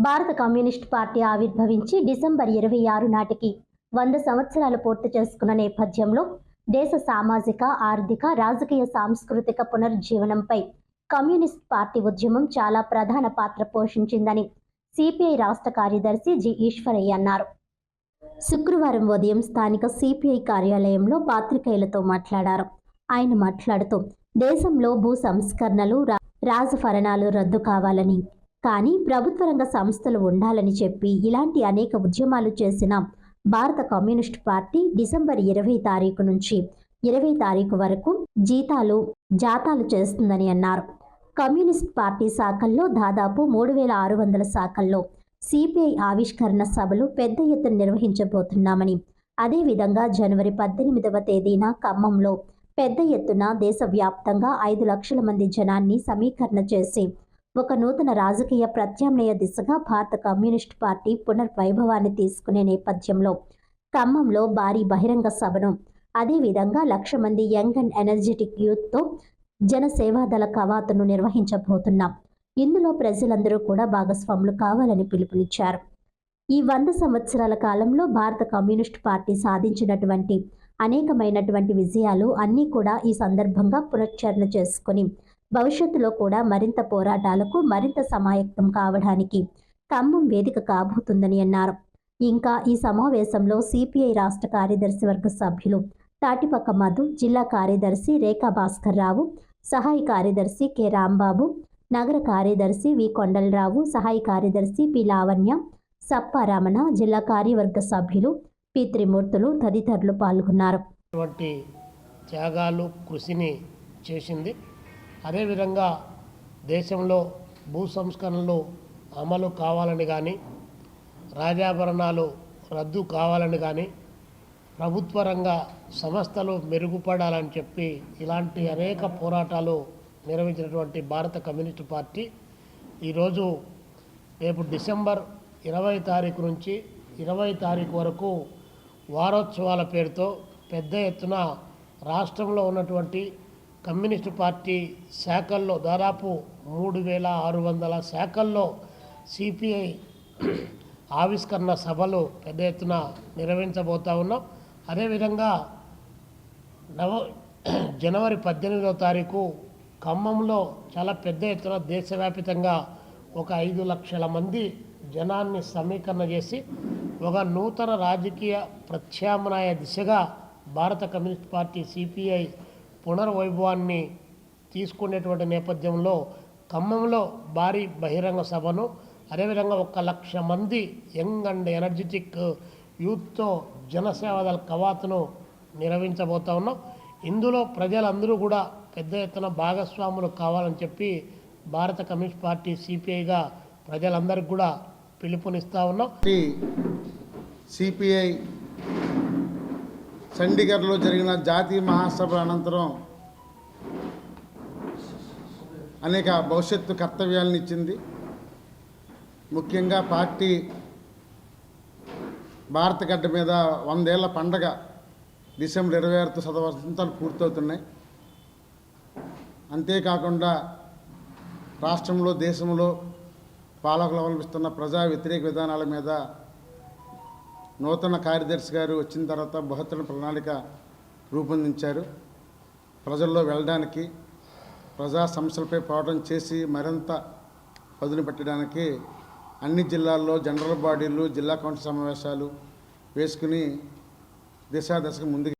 భారత communist party ఆవిర్భవించి December ఇరవై ఆరు నాటికి వంద సంవత్సరాలు పూర్తి చేసుకున్న నేపథ్యంలో దేశ సామాజిక ఆర్థిక రాజకీయ సాంస్కృతిక పునరుజ్జీవనంపై కమ్యూనిస్ట్ పార్టీ ఉద్యమం చాలా ప్రధాన పాత్ర పోషించిందని సిపిఐ రాష్ట్ర కార్యదర్శి జి ఈశ్వరయ్య అన్నారు. శుక్రవారం ఉదయం స్థానిక సిపిఐ కార్యాలయంలో పాత్రికేయులతో మాట్లాడారు. ఆయన మాట్లాడుతూ దేశంలో భూ సంస్కరణలు రా- రద్దు కావాలని కానీ ప్రభుత్వ రంగ సంస్థలు ఉండాలని చెప్పి ఇలాంటి అనేక ఉద్యమాలు చేసిన భారత కమ్యూనిస్ట్ పార్టీ డిసెంబర్ ఇరవై తారీఖు నుంచి ఇరవై తారీఖు వరకు జీతాలు జాతాలు చేస్తుందని అన్నారు. కమ్యూనిస్ట్ పార్టీ శాఖల్లో దాదాపు మూడు వేల ఆరు వందల శాఖల్లో సిపిఐ ఆవిష్కరణ సభలు పెద్ద ఎత్తున నిర్వహించబోతున్నామని అదేవిధంగా జనవరి పద్దెనిమిదవ తేదీన ఖమ్మంలో పెద్ద ఎత్తున దేశవ్యాప్తంగా ఐదు లక్షల మంది జనాన్ని సమీకరణ చేసి ఒక నూతన రాజకీయ ప్రత్యామ్నాయ దిశగా భారత కమ్యూనిస్ట్ పార్టీ పునర్వైభవాన్ని తీసుకునే నేపథ్యంలో ఖమ్మంలో భారీ బహిరంగ సభను అదేవిధంగా లక్ష మంది యంగ్ అండ్ ఎనర్జెటిక్ యూత్తో జనసేవాదళ కవాతును నిర్వహించబోతున్నాం. ఇందులో ప్రజలందరూ కూడా భాగస్వాములు కావాలని పిలుపునిచ్చారు. ఈ వంద సంవత్సరాల కాలంలో భారత కమ్యూనిస్ట్ పార్టీ సాధించినటువంటి అనేకమైనటువంటి విజయాలు అన్నీ కూడా ఈ సందర్భంగా పునశ్చరణ చేసుకుని భవిష్యత్తులో కూడా మరింత పోరాటాలకు మరింత సమాయత్తం కావడానికి ఖమ్మం వేదిక కాబోతుందని అన్నారు. ఇంకా ఈ సమావేశంలో సిపిఐ రాష్ట్ర కార్యదర్శి వర్గ సభ్యులు తాటిపక్క మధు జిల్లా కార్యదర్శి రేఖా భాస్కర్ రావు సహాయ కార్యదర్శి కె. రాంబాబు నగర కార్యదర్శి వి. కొండలరావు సహాయ కార్యదర్శి పి. లావణ్య సప్పారామణ జిల్లా కార్యవర్గ సభ్యులు పి. త్రిమూర్తులు తదితరులు పాల్గొన్నారు. త్యాగాలు కృషిని చేసింది అదేవిధంగా దేశంలో భూ సంస్కరణలు అమలు కావాలని కానీ రాజాభరణాలు రద్దు కావాలని కానీ ప్రభుత్వ రంగ సంస్థలు మెరుగుపడాలని చెప్పి ఇలాంటి అనేక పోరాటాలు నిర్వహించినటువంటి భారత కమ్యూనిస్టు పార్టీ ఈరోజు రేపు డిసెంబర్ ఇరవై తారీఖు నుంచి ఇరవై తారీఖు వరకు వారోత్సవాల పేరుతో పెద్ద ఎత్తున రాష్ట్రంలో ఉన్నటువంటి కమ్యూనిస్టు పార్టీ శాఖల్లో దాదాపు మూడు వేల ఆరు వందల శాఖల్లో సిపిఐ ఆవిష్కరణ సభలు పెద్ద ఎత్తున నిర్వహించబోతా ఉన్నాం. అదేవిధంగా నవ జనవరి పద్దెనిమిదవ తారీఖు ఖమ్మంలో చాలా పెద్ద ఎత్తున దేశవ్యాపితంగా ఒక ఐదు లక్షల మంది జనాన్ని సమీకరణ చేసి ఒక నూతన రాజకీయ ప్రత్యామ్నాయ దిశగా భారత కమ్యూనిస్ట్ పార్టీ సిపిఐ పునర్వైభవాన్ని తీసుకునేటువంటి నేపథ్యంలో ఖమ్మంలో భారీ బహిరంగ సభను అదేవిధంగా ఒక లక్ష మంది యంగ్ అండ్ ఎనర్జెటిక్ యూత్తో జనసేవదల కవాతును నిర్వహించబోతా ఉన్నాం. ఇందులో ప్రజలందరూ కూడా పెద్ద ఎత్తున భాగస్వాములు కావాలని చెప్పి భారత కమ్యూనిస్ట్ పార్టీ సిపిఐగా ప్రజలందరికీ కూడా పిలుపునిస్తూ ఉన్నాం. సిపిఐ చండీగఢ్లో జరిగిన జాతీయ మహాసభ అనంతరం అనేక భవిష్యత్తు కర్తవ్యాలను ఇచ్చింది. ముఖ్యంగా పార్టీ భారత గడ్డ మీద వందేళ్ళ పండగ డిసెంబర్ ఇరవై ఆరుతో శతవర్షంతాలు పూర్తవుతున్నాయి. అంతేకాకుండా రాష్ట్రంలో దేశంలో పాలకులు అవలంబిస్తున్న ప్రజా వ్యతిరేక విధానాల మీద నూతన కార్యదర్శి గారు వచ్చిన తర్వాత బృహత్తర ప్రణాళిక రూపొందించారు. ప్రజల్లో వెళ్ళడానికి ప్రజా సమస్యలపై పోరాటం చేసి మరింత పదును పెట్టడానికి అన్ని జిల్లాల్లో జనరల్ బాడీలు జిల్లా కౌన్సిల్ సమావేశాలు వేసుకుని దిశా దశకు ముందుకు